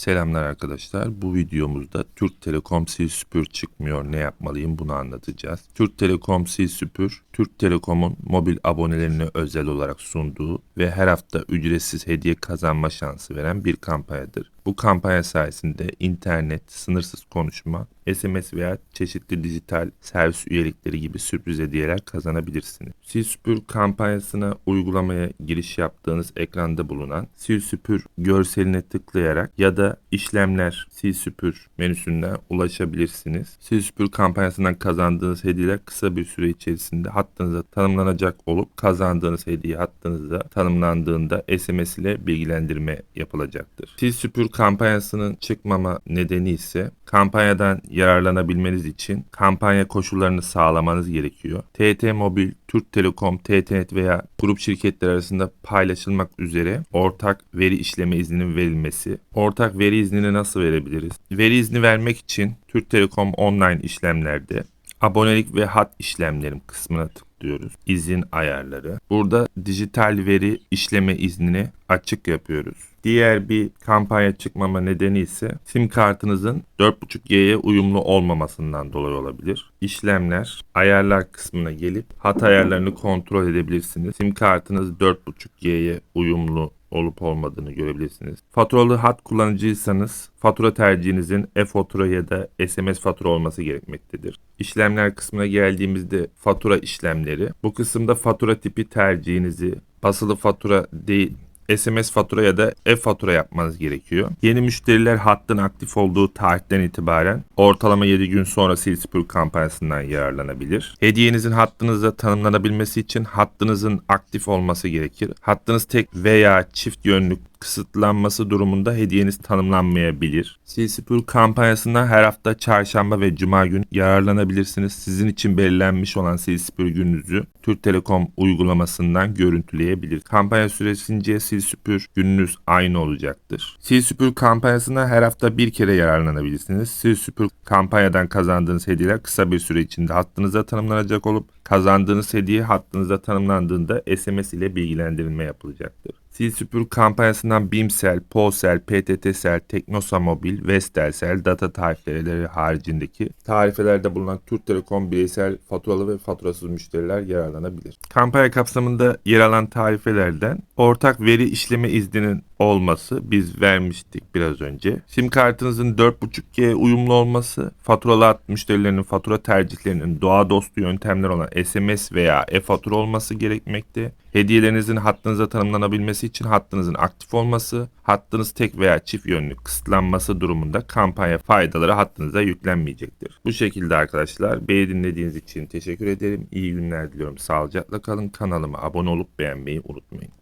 Selamlar arkadaşlar. Bu videomuzda Türk Telekom Sil Süpür çıkmıyor ne yapmalıyım bunu anlatacağız. Türk Telekom Sil Süpür, Türk Telekom'un mobil abonelerine özel olarak sunduğu ve her hafta ücretsiz hediye kazanma şansı veren bir kampanyadır. Bu kampanya sayesinde internet, sınırsız konuşma, SMS veya çeşitli dijital servis üyelikleri gibi sürpriz hediyeler kazanabilirsiniz. Sil Süpür kampanyasına uygulamaya giriş yaptığınız ekranda bulunan Sil Süpür görseline tıklayarak ya da işlemler Sil Süpür menüsünden ulaşabilirsiniz. Sil Süpür kampanyasından kazandığınız hediyeler kısa bir süre içerisinde hattınıza tanımlanacak olup kazandığınız hediye hattınıza tanımlandığında SMS ile bilgilendirme yapılacaktır. Sil Süpür kampanyasının çıkmama nedeni ise kampanyadan yararlanabilmeniz için kampanya koşullarını sağlamanız gerekiyor. TT Mobil, Türk Telekom, TTNet veya grup şirketler arasında paylaşılmak üzere ortak veri işleme izninin verilmesi. Ortak veri iznini nasıl verebiliriz? Veri izni vermek için Türk Telekom online işlemlerde abonelik ve hat işlemlerim kısmına tıklıyoruz. İzin ayarları. Burada dijital veri işleme iznini açık yapıyoruz. Diğer bir kampanya çıkmama nedeni ise sim kartınızın 4.5G'ye uyumlu olmamasından dolayı olabilir. İşlemler, ayarlar kısmına gelip hat ayarlarını kontrol edebilirsiniz. Sim kartınız 4.5G'ye uyumlu olup olmadığını görebilirsiniz. Faturalı hat kullanıcıysanız fatura tercihinizin e-fatura ya da SMS fatura olması gerekmektedir. İşlemler kısmına geldiğimizde fatura işlemleri. Bu kısımda fatura tipi tercihinizi basılı fatura değil SMS fatura ya da e-fatura yapmanız gerekiyor. Yeni müşteriler hattın aktif olduğu tarihten itibaren ortalama 7 gün sonra Sil Süpür kampanyasından yararlanabilir. Hediyenizin hattınızda tanımlanabilmesi için hattınızın aktif olması gerekir. Hattınız tek veya çift yönlü kısıtlanması durumunda hediyeniz tanımlanmayabilir. Süpür kampanyasından her hafta çarşamba ve cuma gün yararlanabilirsiniz. Sizin için belirlenmiş olan Sil Süpür gününüzü Türk Telekom uygulamasından görüntüleyebilir. Kampanya süresince Süpür gününüz aynı olacaktır. Süpür kampanyasından her hafta bir kere yararlanabilirsiniz. Süpür kampanyadan kazandığınız hediyeler kısa bir süre içinde hattınıza tanımlanacak olup kazandığınız hediye hattınıza tanımlandığında SMS ile bilgilendirilme yapılacaktır. Sil Süpür kampanyasından Bimsel, Polsel, PTTsel, Teknosa Mobil, Vestelcel, data tarifeleri haricindeki tarifelerde bulunan Türk Telekom bireysel faturalı ve faturasız müşteriler yararlanabilir. Kampanya kapsamında yer alan tarifelerden ortak veri işleme izninin olması biz vermiştik biraz önce. Sim kartınızın 4.5G uyumlu olması, faturalı müşterilerinin fatura tercihlerinin doğa dostu yöntemler olan SMS veya e-fatura olması gerekmekte. Hediyelerinizin hattınıza tanımlanabilmesi için hattınızın aktif olması, hattınız tek veya çift yönlü kısıtlanması durumunda kampanya faydaları hattınıza yüklenmeyecektir. Bu şekilde arkadaşlar beni dinlediğiniz için teşekkür ederim. İyi günler diliyorum. Sağlıcakla kalın. Kanalıma abone olup beğenmeyi unutmayın.